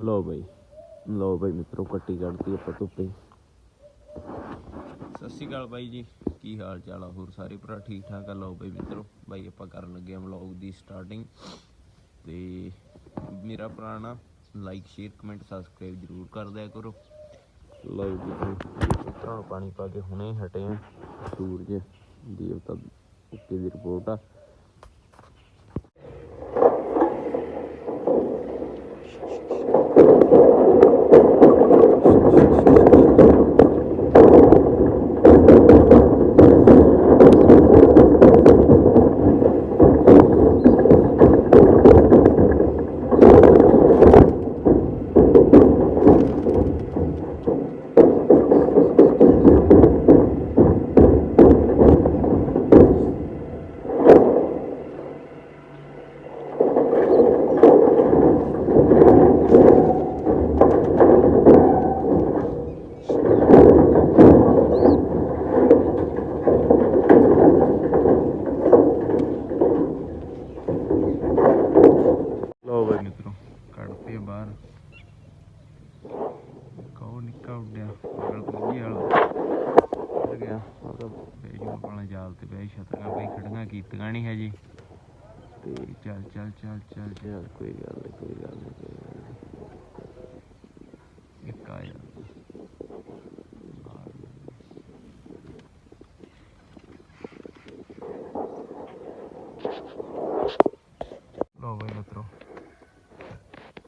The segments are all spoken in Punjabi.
ਲੋ ਬਈ ਲੋ ਬਈ ਮਿੱਤਰੋ ਕੱਟੀ ਕੱਢਤੀ ਆਪਾਂ ਧੁੱਪੇ। ਸਤਿ ਸ਼੍ਰੀ ਅਕਾਲ ਬਾਈ ਜੀ ਕੀ ਹਾਲ ਚਾਲ ਆ ਹੋਰ ਸਾਰੇ ਭਰਾ ਠੀਕ ਠਾਕ ਆ? ਲਓ ਬਈ ਮਿੱਤਰੋ ਬਾਈ ਆਪਾਂ ਕਰਨ ਲੱਗੇ ਆ ਵਲੌਗ ਦੀ ਸਟਾਰਟਿੰਗ ਤੇ ਮੇਰਾ ਪੁਰਾਣਾ ਲਾਈਕ ਸ਼ੇਅਰ ਕਮੈਂਟ ਸਬਸਕ੍ਰਾਈਬ ਜਰੂਰ ਕਰ ਦਿਆ ਕਰੋ। ਲਓ ਜੀ ਪੁੱਤਰਾਂ ਨੂੰ ਪਾਣੀ ਪਾ ਕੇ ਹੁਣੇ ਹਟੇ ਆ। ਸੂਰਜ ਦੇਵਤਾ ਉੱਤੇ ਦੀ ਰਿਪੋਰਟ ਆ ਲੋ ਬਈ ਮਿੱਤਰੋ ਕੱਢਤੇ ਆ ਬਾਹਰ ਕਹੋ ਨਿੱਕਾ ਉੱਡਿਆ। ਮਗਰ ਕੋਈ ਵਾਲਾ। ਉੱਡ ਗਿਆ। ਉਹ ਤਾਂ ਬੈਜੂ ਆਪਣਾ ਜਾਲ ਤੇ ਬਹਿ ਛਤਰਾਂ ਬਈ ਖੜੀਆਂ ਕੀਤੀਆਂ ਨਹੀਂ ਹਜੇ। ਤੇ ਚੱਲ ਚੱਲ ਚੱਲ ਚੱਲ ਚੱਲ। ਕੋਈ ਗੱਲ ਨਹੀਂ ਕੋਈ ਗੱਲ ਨਹੀਂ ਕੋਈ ਗੱਲ ਨਹੀਂ ਇੱਕ ਆ ਜਾ। ਲੋ ਬਈ ਮਿੱਤਰੋ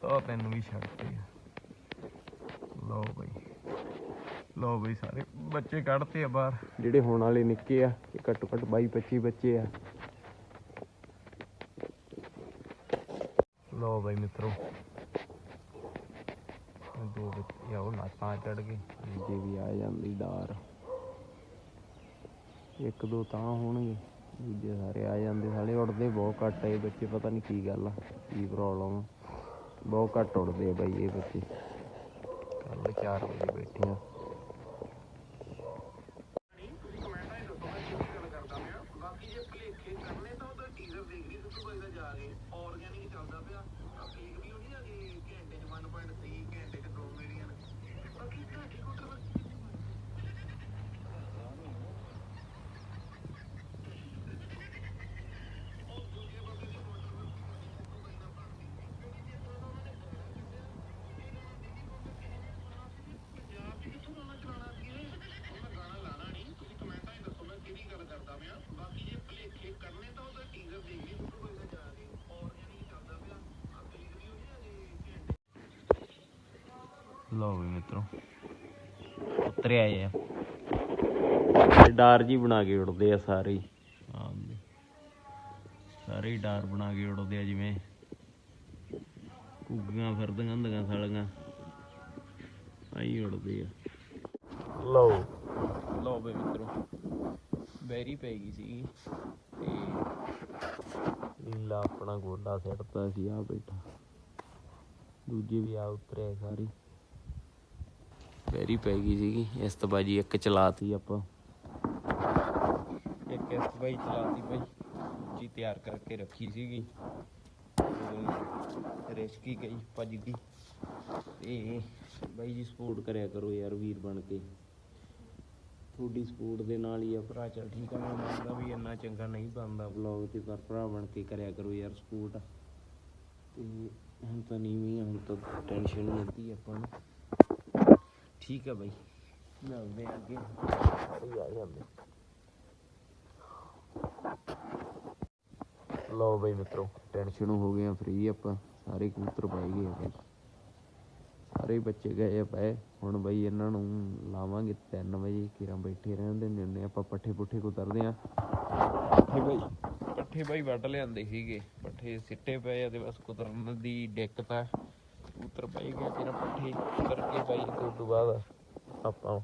ਤਾਂ ਤੈਨੂੰ ਵੀ ਛੱਡਤੇ ਆ ਲੋ ਬਈ ਬਈ ਸਾਰੇ ਬੱਚੇ ਕੱਢਤੇ ਆ ਬਾਹਰ। ਜਿਹੜੇ ਹੁਣ ਵਾਲੇ ਨਿੱਕੇ ਆ ਇਹ ਘੱਟੋ ਘੱਟ 22 25 ਬੱਚੇ ਆ। ਲੋ ਬਈ ਮਿੱਤਰੋ। ਦੋ ਬੱਚੇ ਆ ਉਹ ਨਾਤਾਂ ਚੜ ਗਏ ਜੇ ਵੀ ਆ ਜਾਂਦੀ ਡਾਰ ਇੱਕ ਦੋ ਤਾਂ ਹੋਣਗੇ। ਦੂਜੇ ਸਾਰੇ ਆ ਜਾਂਦੇ। ਸਾਲੇ ਉੜਦੇ ਬਹੁਤ ਘੱਟ ਆ ਇਹ ਬੱਚੇ ਪਤਾ ਨਹੀਂ ਕੀ ਗੱਲ ਆ ਕੀ ਪ੍ਰੋਬਲਮ ਬਹੁਤ ਘੱਟ ਉੜਦੇ ਆ ਬਾਈ ਇਹ ਬੱਚੇ। ਕੱਲ 4 ਵਜੇ ਬੈਠੇ ਆ। ਲਓ ਵੀ ਮਿੱਤਰੋ। ਉਤਰੇ ਆਏ ਆ ਇਹ ਡਾਰ ਜੀ ਬਣਾ ਕੇ ਉੜਦੇ ਆ ਸਾਰੇ ਵੀ। ਸਾਰੇ ਡਾਰ ਬਣਾ ਕੇ ਉੜਦੇ ਆ ਜਿਵੇਂ ਕੁੱਗੀਆਂ ਫਿਰਦੀਆਂ ਹੁੰਦੀਆਂ ਸਾਲੀਆਂ। ਆਈ ਉੜਦੇ ਆ। ਲਓ। ਲਓ ਬਈ ਮਿੱਤਰੋ ਬੈਰੀ ਪੈ ਗਈ ਸੀ ਤੇ ਲੀਲਾ ਆਪਣਾ ਗੋਲਾ ਸਿੱਟਦਾ ਸੀ ਆ ਬੈਠਾ। ਦੂਜੇ ਵੀ ਆ ਉਤਰੇ ਸਾਰੇ ਬੈਰੀ ਪੈ ਗਈ ਸੀਗੀ ਇਸ ਤੋਂ ਬਾਜੀ ਇੱਕ ਚਲਾਤੀ ਆਪਾਂ। ਇੱਕ ਇਸ ਬਾਈ ਚਲਾਤੀ ਬਾਈ ਜੀ ਤਿਆਰ ਕਰਕੇ ਰੱਖੀ ਸੀਗੀ। ਰੇਸ਼ਕੀ ਗਈ ਭੱਜ ਗਈ। ਤੇ ਬਾਈ ਜੀ ਸਪੋਰਟ ਕਰਿਆ ਕਰੋ ਯਾਰ ਵੀਰ ਬਣ ਕੇ। ਤੁਹਾਡੀ ਸਪੋਰਟ ਦੇ ਨਾਲ ਹੀ ਆ ਭਰਾ ਚੱਲ ਠੀਕ ਆ ਮੈਂ ਮੰਨਦਾ ਵੀ ਇੰਨਾ ਚੰਗਾ ਨਹੀਂ ਬਣਦਾ ਵਲੌਗ ਤੇ ਪਰ ਭਰਾ ਬਣ ਕੇ ਕਰਿਆ ਕਰੋ ਯਾਰ ਸਪੋਰਟ ਤੇ ਹੁਣ ਤਾਂ ਨੀਵੀਂ ਆ, ਹੁਣ ਤਾਂ ਟੈਨਸ਼ਨ ਨਹੀਂ ਹੁੰਦੀ ਆਪਾਂ ਨੂੰ। ਠੀਕ ਆ ਬਾਈ। ਮਿਲਦੇ ਆ ਅੱਗੇ। ਸਾਰੇ ਆ ਜਾਂਦੇ ਲਓ ਬਾਈ ਮਿੱਤਰੋ ਟੈਨਸ਼ਨ ਹੋ ਗਏ ਆ ਫ੍ਰੀ ਆਪਾਂ। ਸਾਰੇ ਕਬੂਤਰ ਪਾਈ ਗਏ ਆ ਸਾਰੇ ਬੱਚੇ ਗਏ ਆ ਪਏ। ਹੁਣ ਬਈ ਇਹਨਾਂ ਨੂੰ ਲਾਵਾਂਗੇ 3 ਵਜੇ ਕਿਰਾਂ ਬੈਠੇ ਰਹਿੰਦੇ ਨੇ ਹੁੰਦੇ ਆਪਾਂ ਪੱਠੇ ਪੁੱਠੇ ਕੁਤਰਦੇ ਆ। ਪੱਠੇ ਬਾਈ ਪੱਠੇ ਬਾਈ ਵੱਢ ਲਿਆਂਦੇ ਸੀਗੇ। ਪੱਠੇ ਸਿੱਟੇ ਪਏ ਆ ਤੇ ਬਸ ਕੁਤਰਨ ਦੀ ਦਿੱਕਤ ਆ। ਕਬੂਤਰ ਪਾਈ ਗਏ ਕਿਰਾਂ ਪੱਠੇ ਕਰਕੇ ਪਾਈ ਤੇ ਉਸ ਤੋਂ ਬਾਅਦ ਆਪਾਂ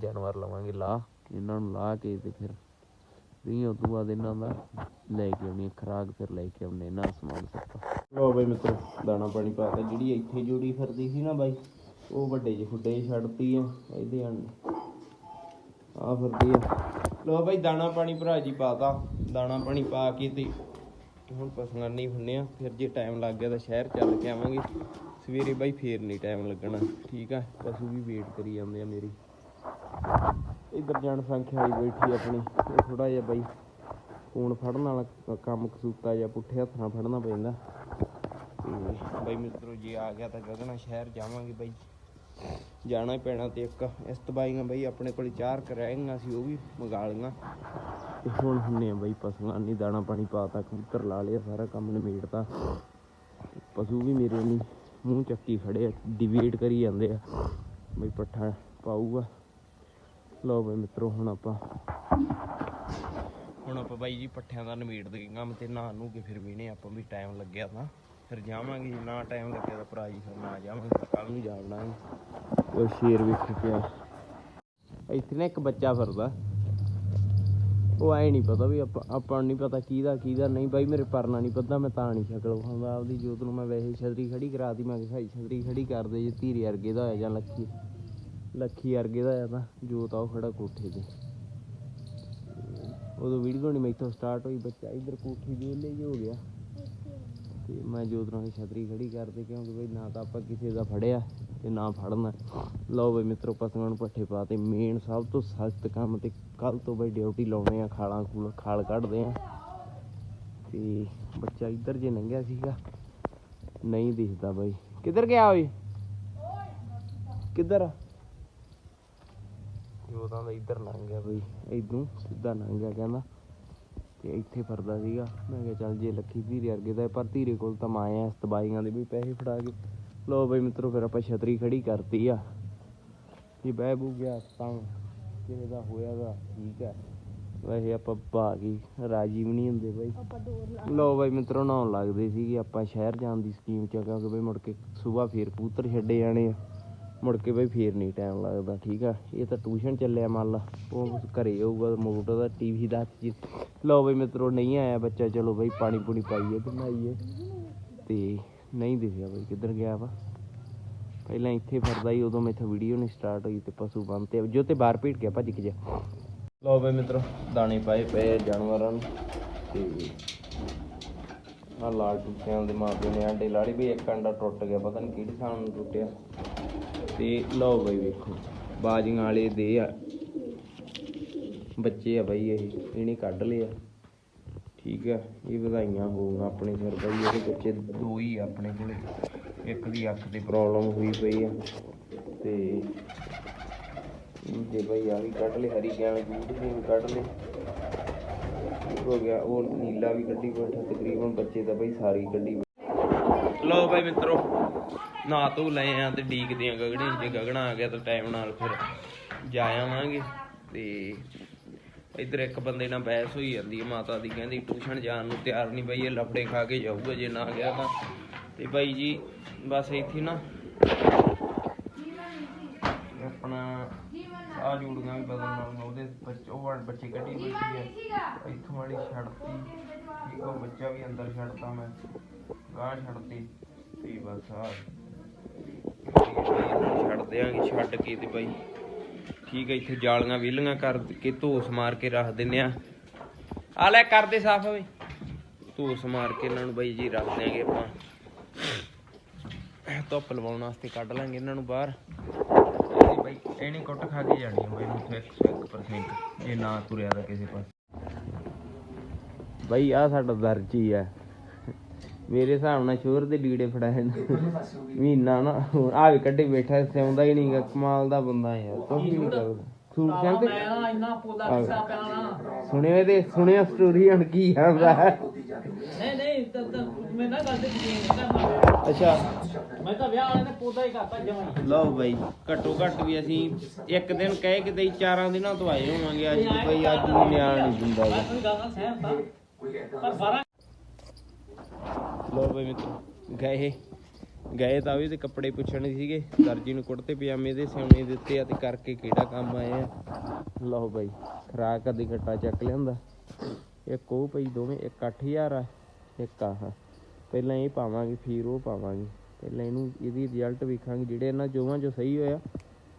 ਜਾਨਵਰ ਲਵਾਂਗੇ, ਲਾ ਇਹਨਾਂ ਨੂੰ ਲਾ ਕੇ ਤੇ ਫਿਰ ਵੀ ਉਸ ਤੋਂ ਬਾਅਦ ਇਹਨਾਂ ਦਾ ਲੈ ਕੇ ਆਉਣੀ ਖਰਾਕ ਫਿਰ ਲੈ ਕੇ ਆਉਣੇ ਇਹਨਾਂ ਸਮਾਨ ਸੱਤਾ ਲੋ ਬਾਈ ਮਿੱਤਰ, ਦਾਣਾ ਪਾਣੀ ਪਾ ਜਿਹੜੀ ਇੱਥੇ ਜੋੜੀ ਫਿਰਦੀ ਸੀ ਨਾ ਬਾਈ, ਉਹ ਵੱਡੇ ਜਿਹੇ ਖੁੱਡੇ ਛੱਡਤੀ ਆ, ਇਹਦੇ ਹਨ ਆ ਫਿਰਦੀ ਆ। ਲੋ ਬਾਈ, ਦਾਣਾ ਪਾਣੀ ਭਰਾ ਜੀ ਪਾਤਾ। ਦਾਣਾ ਪਾਣੀ ਪਾ ਕੇ ਤੇ ਹੁਣ ਪਸੰਗਾਨੀ ਹੁੰਨੇ ਆ। ਫਿਰ ਜੇ ਟਾਈਮ ਲੱਗ ਗਿਆ ਤਾਂ ਸ਼ਹਿਰ ਚੱਲ ਕੇ ਆਵਾਂਗੇ। ਸਵੇਰੇ ਬਾਈ ਫੇਰ ਨਹੀਂ ਟਾਈਮ ਲੱਗਣਾ, ਠੀਕ ਆ? ਪਸ਼ੂ ਵੀ ਵੇਟ ਕਰੀ ਜਾਂਦੇ ਆ ਮੇਰੀ। ਇੱਧਰ ਜਾਣ ਸੰਖਿਆ ਵਾਲੀ ਬੈਠੀ ਆਪਣੀ, ਇਹ ਥੋੜਾ ਜਿਹਾ ਬਾਈ ਫੋਨ ਫੜਨ ਵਾਲਾ ਕੰਮ ਕਸੂਤਾ ਜਾਂ ਪੁੱਠੇ ਹੱਥਾਂ ਫੜਨਾ ਪੈਂਦਾ। ਤੇ ਬਾਈ ਮਿੱਤਰੋ, ਜੇ ਆ ਗਿਆ ਤਾਂ ਗਗਨਾ ਸ਼ਹਿਰ ਜਾਵਾਂਗੇ ਬਾਈ। ਜਾਣਾ ਹੀ ਪੈਣਾ ਤੇ ਇੱਕ। ਇਸ ਤੋਂ ਤਬਾਈਆਂ ਬਾਈ ਆਪਣੇ ਕੋਲ ਚਾਰ ਕਰਾਏਗਾ ਸੀ, ਉਹ ਵੀ ਮੰਗਾ ਲਈਆਂ। ਤੇ ਹੁਣ ਹੁੰਨੇ ਆ ਬਾਈ ਪਸ਼ੂਆਂ ਨਹੀਂ ਦਾਣਾ ਪਾਣੀ ਪਾਤਾ ਕਬੂਤਰ ਲਾ ਲਿਆ ਸਾਰਾ ਕੰਮ ਨਿਬੇੜਤਾ। ਪਸ਼ੂ ਵੀ ਮੇਰੇ ਨਹੀਂ। ਮੂੰਹ ਚੱਕੀ ਖੜੇ ਆ ਡਿਬੇਟ ਕਰੀ ਜਾਂਦੇ ਆ। ਬਈ ਪੱਠਾ ਪਾਊਗਾ। ਲਓ ਬਈ ਮਿੱਤਰੋ, ਹੁਣ ਆਪਾਂ ਹੁਣ ਆਪਾਂ ਬਾਈ ਜੀ ਪੱਠਿਆਂ ਦਾ ਨਿਬੇੜ ਦੇ ਕੰਮ ਤੇ ਨਾ ਨੂੰ ਕੇ ਫਿਰ ਵੀਨੇ ਆਪਾਂ ਵੀ ਟਾਈਮ ਲੱਗਿਆ ਤਾਂ। ਫਿਰ ਜਾਵਾਂਗੇ ਨਾ ਟਾਈਮ ਲੱਗਿਆ ਤਾਂ ਭਰਾ ਜੀ ਫਿਰ ਨਾ ਜਾਵਾਂਗੇ ਕੱਲ ਨੂੰ ਜਾਵਣਾ ਉਹ ਸ਼ੇਰ ਵੇਖ ਪਿਆ। ਇੱਥੇ ਨਾ ਇੱਕ ਬੱਚਾ ਫਿਰਦਾ। ਉਹ ਐ ਨਹੀਂ ਪਤਾ ਵੀ ਆਪਾਂ ਆਪਾਂ ਨੂੰ ਨਹੀਂ ਪਤਾ ਕਿਹਦਾ ਕਿਹਦਾ, ਨਹੀਂ ਬਾਈ ਮੇਰੇ ਪਰਨਾ ਨਹੀਂ ਪਤਾ, ਮੈਂ ਤਾਂ ਨਹੀਂ ਸ਼ਕਲ ਵਿਖਾਉਂਦਾ। ਆਪਦੀ ਜੋਤ ਨੂੰ ਮੈਂ ਵੈਸੇ ਹੀ ਛਤਰੀ ਖੜੀ ਕਰਾਤੀ, ਮੈਂ ਕਿਹਾ ਭਾਈ ਛਤਰੀ ਖੜੀ ਕਰਦੇ ਜੇ, ਧੀਰੇ ਵਰਗੇ ਦਾ ਹੋਇਆ ਜਾਂ ਲੱਖੀ ਲੱਖੀ ਵਰਗੇ ਦਾ ਹੋਇਆ ਤਾਂ ਜੋਤ ਆ ਖੜਾ ਕੋਠੇ ਤੇ। ਉਦੋਂ ਵੀਡੀਓ ਨਹੀਂ ਮੈਥੋਂ ਸਟਾਰਟ ਹੋਈ, ਬੱਚਾ ਇੱਧਰ ਕੋਠੀ ਦੇ ਉੱਲੇ ਹੋ ਗਿਆ। ਤੇ ਮੈਂ ਜੋਤ ਨਾਲ ਛਤਰੀ ਖੜੀ ਕਰਦੇ ਕਿਉਂਕਿ ਬਈ ਨਾ ਤਾਂ ਆਪਾਂ ਕਿਸੇ ਦਾ ਫੜਿਆ। ਤੇ ਨਾ ਫੜਨਾ। ਲਓ ਬਈ ਮਿੱਤਰੋ ਪਸ਼ੂਆਂ ਨੂੰ ਪੱਠੇ ਪਾ ਤੇ ਮੇਨ ਸਭ ਤੋਂ ਸਖਤ ਕੰਮ ਤੇ ਕੱਲ ਤੋਂ ਬਈ ਡਿਊਟੀ ਲਾਉਣੇ ਆ, ਖਾਲਾਂ ਖੂਲ, ਖਾਲ ਕੱਢਦੇ ਆ। ਤੇ ਬੱਚਾ ਇੱਧਰ ਜੇ ਲੰਘਿਆ ਸੀਗਾ, ਨਹੀਂ ਦਿਖਦਾ ਬਈ। ਕਿੱਧਰ ਗਿਆ ਓਏ? ਕਿੱਧਰ? ਜੋਤਾਂ ਦਾ ਇੱਧਰ ਲੰਘ ਗਿਆ ਬਈ ਇਦੋਂ ਸਿੱਧਾ ਲੰਘ ਗਿਆ ਕਹਿੰਦਾ। ਤੇ ਇੱਥੇ ਫਿਰਦਾ ਸੀਗਾ। ਮੈਂ ਕਿਹਾ ਚੱਲ ਜੇ ਲੱਖੀ ਧੀਰੇ ਵਰਗੇ ਦਾ ਪਰ ਧੀਰੇ ਕੋਲ ਤਾਂ ਮਾਇਆ ਇਸ ਤਬਾਈਆਂ ਦੇ ਵੀ ਪੈਸੇ ਫੜਾ ਕੇ। ਲੋ ਬਈ ਮਿੱਤਰੋ ਫਿਰ ਆਪਾਂ ਛਤਰੀ ਖੜੀ ਕਰਤੀ ਆ। ਜੇ ਬਹਿ ਬੂ ਗਿਆ ਤਾਂ ਕਿਸੇ ਦਾ ਹੋਇਆਗਾ ਠੀਕ ਹੈ ਵੈਸੇ ਆਪਾਂ ਭਾਗੀ ਰਾਜੀ ਵੀ ਨਹੀਂ ਹੁੰਦੇ ਬਈ। ਲੋ ਬਈ ਮਿੱਤਰੋ ਨਹਾਉਣ ਲੱਗਦੇ ਸੀਗੇ ਆਪਾਂ ਸ਼ਹਿਰ ਜਾਣ ਦੀ ਸਕੀਮ ਚ ਕਿਉਂਕਿ ਬਈ ਮੁੜ ਕੇ ਸਵੇਰ ਫੇਰ ਕਬੂਤਰ ਛੱਡੇ ਜਾਣੇ ਆ। ਮੁੜ ਕੇ ਬਈ ਫੇਰ ਨਹੀਂ ਟਾਈਮ ਲੱਗਦਾ ਠੀਕ ਆ। ਇਹ ਤਾਂ ਟਿਊਸ਼ਨ ਚੱਲਿਆ ਮੰਨ ਲਾ ਉਹ ਘਰੇ ਹੋਊਗਾ ਮੋਟਰ ਦਾ ਟੀਵੀ ਦਾ ਹੱਥ 'ਚ ਲਓ ਬਈ ਮਿੱਤਰੋ ਨਹੀਂ ਆਇਆ ਬੱਚਾ ਚਲੋ ਬਈ ਪਾਣੀ ਪੂਣੀ ਪਾਈਏ ਨਹਾਈਏ। ਤੇ ਨਹੀਂ ਦਿਖਿਆ ਬਈ, ਕਿੱਧਰ ਗਿਆ ਵਾ? ਪਹਿਲਾਂ ਇੱਥੇ ਫਿਰਦਾ ਹੀ ਉਦੋਂ ਮੈਥੋਂ ਵੀਡੀਓ ਨਹੀਂ ਸਟਾਰਟ ਹੋਈ ਤੇ ਪਸ਼ੂ ਬੰਨ ਤੇ, ਜੋ ਤੇ ਬਾਹਰ ਭੀੜ ਗਿਆ, ਭੱਜ ਕੇ ਜਾ। ਲਓ ਬਈ ਮਿੱਤਰੋ, ਦਾਣੇ ਪਾਏ ਪਏ ਜਾਨਵਰਾਂ ਨੂੰ ਤੇ ਆ ਲਾਲ ਟੁੱਟਿਆਂ ਦੇ ਮਾਪੇ ਨੇ ਆਂਡੇ ਲਾੜੀ ਵੀ ਇੱਕ ਅੰਡਾ ਟੁੱਟ ਗਿਆ, ਪਤਾ ਨਹੀਂ ਕਿਹੜੀ ਥਾਂ ਨੂੰ ਟੁੱਟਿਆ। ਤੇ ਲਓ ਬਈ ਵੇਖੋ, ਬਾਜੀਆਂ ਵਾਲੇ ਦੇ ਆ। ਬੱਚੇ ਆ ਬਈ ਇਹ, ਇਹਨੇ ਕੱਢ ਲਿਆ ਠੀਕ ਹੈ ਇਹ ਵਧਾਈਆਂ ਹੋਊਗਾ ਆਪਣੇ ਫਿਰ ਭਾਈ ਇਹਦੇ ਬੱਚੇ ਦੋ ਹੀ ਆ ਆਪਣੇ ਕੋਲੇ। ਇੱਕ ਦੀ ਅੱਖ ਦੀ ਪ੍ਰੋਬਲਮ ਹੋਈ ਪਈ ਆ, ਤੇ ਜੇ ਭਾਈ ਆ ਵੀ ਕੱਢ ਲੈ, ਹਰੀ ਗਿਆਨ ਜੂਟ ਵੀ ਕੱਢ ਲੈ। ਹੋ ਗਿਆ ਉਹ ਨੀਲਾ ਵੀ ਕੱਢੀ ਬੈਠਾ, ਤਕਰੀਬਨ ਬੱਚੇ ਤਾਂ ਬਈ ਸਾਰੀ ਕੱਢੀ ਲਓ ਭਾਈ ਮਿੱਤਰੋ ਨਾ ਧੋ ਲਏ ਆ ਤੇ ਡੀਕਦੇ ਆ ਗਗੜੀ ਜੇ ਗਗਣਾ ਆ ਗਿਆ ਤਾਂ ਟਾਈਮ ਨਾਲ ਫਿਰ ਜਾ ਆਵਾਂਗੇ। ਤੇ ਇੱਧਰ ਇੱਕ ਬੰਦੇ ਨਾਲ ਬਹਿਸ ਹੋਈ ਜਾਂਦੀ ਹੈ, ਮਾਤਾ ਦੀ ਕਹਿੰਦੀ, ਟਿਊਸ਼ਨ ਜਾਣ ਨੂੰ ਤਿਆਰ ਨਹੀਂ ਬਈ, ਇਹ ਲਫੜੇ ਖਾ ਕੇ ਜਾਊਗਾ, ਜੇ ਨਾ ਗਿਆ ਤਾਂ। ਤੇ ਬਾਈ ਜੀ, ਬਸ ਇੱਥੇ ਨਾ ਆਪਣਾ ਆ ਜੂੜੀਆਂ ਵੀ ਬਦਲਣਾ ਉਹਦੇ ਬੱਚੇ, ਉਹ ਵਾਲੇ ਬੱਚੇ ਕੱਢੀ ਬੈਠੀ ਹੈ ਇੱਥੋਂ ਵਾਲੀ ਛੱਡਤੀ, ਠੀਕ ਬੱਚਾ ਵੀ ਅੰਦਰ ਛੱਡਤਾ ਮੈਂ ਗਾਂ ਛੱਡਤੀ, ਤੇ ਬਸ ਆ ਛੱਡ ਦਿਆਂਗੇ, ਛੱਡ ਕੇ ਤੇ ਬਾਈ। ਠੀਕ ਹੈ ਇੱਥੇ ਜਾਲੀਆਂ ਵਿਹਲੀਆਂ ਕਰ ਕੇ ਧੋਸ ਮਾਰ ਕੇ ਰੱਖ ਦਿੰਨੇ ਆ। ਆ ਲੈ ਕਰਦੇ ਸਾਫ਼ ਓਏ ਧੋਸ ਮਾਰ ਕੇ ਇਹਨਾਂ ਨੂੰ ਬਾਈ ਜੀ ਰੱਖ ਦਿਆਂਗੇ ਆਪਾਂ। ਧੁੱਪ ਲਵਾਉਣ ਵਾਸਤੇ ਕੱਢ ਲਾਂਗੇ ਇਹਨਾਂ ਨੂੰ ਬਾਹਰ। ਇਹਦੀ ਬਾਈ ਇਹਨੇ ਕੁੱਟ ਖਾ ਕੇ ਜਾਣੀ ਆ ਬਾਈ ਨੂੰ 101% ਜੇ ਨਾ ਤੁਰਿਆ ਦਾ ਕਿਸੇ ਪਾਸੇ। ਬਾਈ ਆ ਸਾਡਾ ਦਰਜੀ ਹੈ ਮੇਰੇ ਹਿਸਾਬ ਨਾਲ ਸ਼ੋਰ ਦੇ ਲੀੜੇ ਫੜਾਏ ਨੇ। ਮਹੀਨਾ ਨਾ ਹੁਣ ਆ ਵੀ ਕੱਢੇ ਬੈਠਾ ਸਿਉਂਦਾ ਹੀ ਨਹੀਂਗਾ ਕਮਾਲ ਦਾ ਬੰਦਾ ਯਾਰ ਕੁਝ ਨਹੀਂ ਕਰਦਾ। ਸੂਟ ਕਹਿੰਦੇ ਮੈਂ ਇੰਨਾ ਪੋਦਾ ਕਿਸਾ ਪੈਣਾ ਸੁਣਿਆ ਤੇ ਸੁਣਿਆ ਸਟੋਰੀ ਹਣ ਕੀ ਆਂਦਾ ਨਹੀਂ ਨਹੀਂ ਮੈਂ ਨਾ ਗੱਲ ਤੇ ਅੱਛਾ। ਮੈਂ ਤਾਂ ਵਿਆਹ ਵਾਲੇ ਨੇ ਪੋਦਾ ਹੀ ਕਰਤਾ ਜਮਾਈ ਲਓ ਬਾਈ ਘੱਟੋ ਘੱਟ ਵੀ ਅਸੀਂ ਇੱਕ ਦਿਨ ਕਹਿ ਕੇ ਤੇ ਚਾਰਾਂ ਦਿਨਾਂ ਤੋਂ ਆਏ ਹੋਵਾਂਗੇ। ਅੱਜ ਬਈ ਅੱਜ ਵੀ ਨਿਆਣ ਨਹੀਂ ਦਿੰਦਾ ਪਰ ਸਾਰਾ ਲੋ ਬਈ ਮਿੱਤਰੋ, ਗਏ ਗਏ ਤਾਂ ਵੀ ਤੇ ਕੱਪੜੇ ਪੁੱਛਣੇ ਸੀਗੇ, ਦਰਜੀ ਨੂੰ ਕੁੜਤੇ ਪਜਾਮੇ ਦੇ, ਸਿਉਣੇ ਦਿੱਤੇ ਆ ਤੇ ਕਰਕੇ ਕਿਹੜਾ ਕੰਮ ਆਏ ਆ। ਲਓ ਬਈ, ਖਰਾਕ ਦੀ ਘਟਾ ਚੱਕ ਲਿਆਂਦਾ। ਇੱਕ ਉਹ ਪਈ ਦੋਵੇਂ, ਇੱਕ 8000 ਆ, ਇੱਕ ਆਹ। ਪਹਿਲਾਂ ਇਹ ਪਾਵਾਂਗੇ, ਫਿਰ ਉਹ ਪਾਵਾਂਗੇ। ਪਹਿਲਾਂ ਇਹਨੂੰ, ਇਹਦੀ ਰਿਜ਼ਲਟ ਵੇਖਾਂਗੇ, ਜਿਹੜੇ ਇਹਨਾਂ ਜੋਵਾਂ ਜੋ ਸਹੀ ਹੋਇਆ,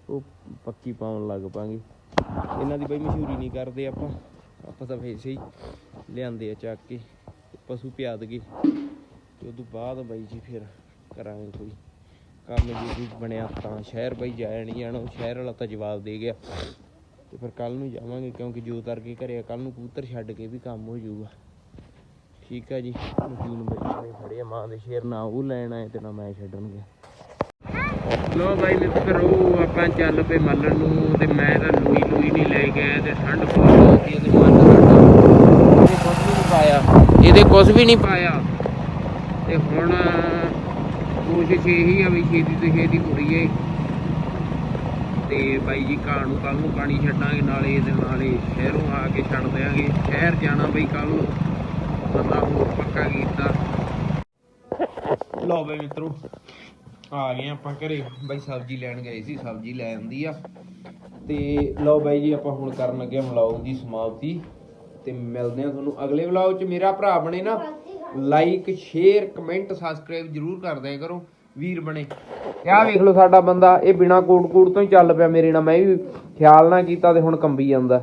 ਉਹ ਪੱਕੀ ਪਾਉਣ ਲੱਗ ਪਾਂਗੇ। ਇਹਨਾਂ ਦੀ ਬਈ ਮਸ਼ਹੂਰੀ ਨਹੀਂ ਕਰਦੇ ਆਪਾਂ। ਆਪਾਂ ਤਾਂ ਫੇਰ ਸਹੀ ਲਿਆਂਦੇ ਆ ਚੱਕ ਕੇ। ਪਸ਼ੂ ਪਿਆ ਦਗੇ ਤੇ ਉਦੋਂ ਬਾਅਦ ਬਾਈ ਜੀ ਫਿਰ ਕਰਾਂਗੇ ਕੋਈ ਕੰਮ ਜੀ ਵੀ ਬਣਿਆ ਤਾਂ ਸ਼ਹਿਰ ਬਈ ਜਾਇਆ ਨਹੀਂ ਜਾਣਾ ਉਹ ਸ਼ਹਿਰ ਵਾਲਾ ਤਾਂ ਜਵਾਬ ਦੇ ਗਿਆ। ਤੇ ਫਿਰ ਕੱਲ ਨੂੰ ਜਾਵਾਂਗੇ ਕਿਉਂਕਿ ਜੋ ਕਰਕੇ ਘਰੇ ਕੱਲ ਨੂੰ ਕਬੂਤਰ ਛੱਡ ਕੇ ਵੀ ਕੰਮ ਹੋ ਜਾਊਗਾ। ਠੀਕ ਆ ਜੀ ਮਸ਼ੀਨ ਬਈ ਖੜੇ ਆ ਮਾਂ ਦੇ ਸ਼ੇਰ ਨਾ ਉਹ ਲੈਣ ਆਏ ਤੇ ਨਾ ਮੈਂ ਛੱਡਣ ਗਿਆ। ਲੋ ਬਾਈ ਮਿੱਤਰੋ ਆਪਾਂ ਚੱਲ ਪਏ ਮੱਲਣ ਨੂੰ ਤੇ ਮੈਂ ਤਾਂ ਲੂਈ ਲੂਈ ਨਹੀਂ ਲੈ ਕੇ ਆਇਆ ਤੇ ਠੰਡ ਬਹੁਤ ਹੁੰਦੀ ਹੈ ਤੇ ਮਨ ਸਾਡਾ। ਇਹਦੇ ਕੁਝ ਨਹੀਂ ਪਾਇਆ। ਇਹਦੇ ਕੁਝ ਵੀ ਨਹੀਂ ਪਾਇਆ। ਤੇ ਹੁਣ, ਕੋਸ਼ਿਸ਼ ਇਹੀ ਆ ਵੀ ਛੇਤੀ ਤੋਂ ਛੇਤੀ ਕੁੜੀਏ ਤੇ ਬਾਈ ਜੀ, ਘਾਹ ਨੂੰ ਕੱਲ ਨੂੰ ਪਾਣੀ ਛੱਡਾਂਗੇ, ਨਾਲੇ ਇਹਦੇ ਨਾਲੇ ਸ਼ਹਿਰੋਂ ਆ ਕੇ ਛੱਡ ਦਿਆਂਗੇ। ਸ਼ਹਿਰ ਜਾਣਾ ਬਈ ਕੱਲ ਨੂੰ। ਬੰਦਾ ਹੋਰ ਪੱਕਾ ਕੀਤਾ। ਲਓ ਬਈ ਮਿੱਤਰੋ, ਆ ਗਏ ਆਪਾਂ ਘਰੇ। ਬਾਈ ਸਬਜ਼ੀ ਲੈਣ ਗਏ ਸੀ, ਸਬਜ਼ੀ ਲੈ ਆਂਦੀ ਆ। ਤੇ ਲਓ ਬਾਈ ਜੀ, ਆਪਾਂ ਹੁਣ ਕਰਨ ਲੱਗੇ ਵਲੌਗ ਦੀ ਸਮਾਪਤੀ। ਤੇ ਮਿਲਦੇ ਹਾਂ ਤੁਹਾਨੂੰ ਅਗਲੇ ਵਲੌਗ 'ਚ। ਮੇਰਾ ਭਰਾ ਬਣੇ ਨਾ ਲਾਈਕ ਸ਼ੇਅਰ ਕਮੈਂਟ ਸਬਸਕ੍ਰਾਈਬ ਜਰੂਰ ਕਰ ਦਿਆ ਕਰੋ, ਵੀਰ ਬਣੇ। ਆਹ ਵੇਖ ਲਓ ਸਾਡਾ ਬੰਦਾ, ਇਹ ਬਿਨਾ ਕੋਟ ਕੋਟ ਤੋਂ ਹੀ ਚੱਲ ਪਿਆ ਮੇਰੇ ਨਾਲ। ਮੈਂ ਵੀ ਖਿਆਲ ਨਾ ਕੀਤਾ ਤੇ ਹੁਣ ਕੰਬੀ ਜਾਂਦਾ।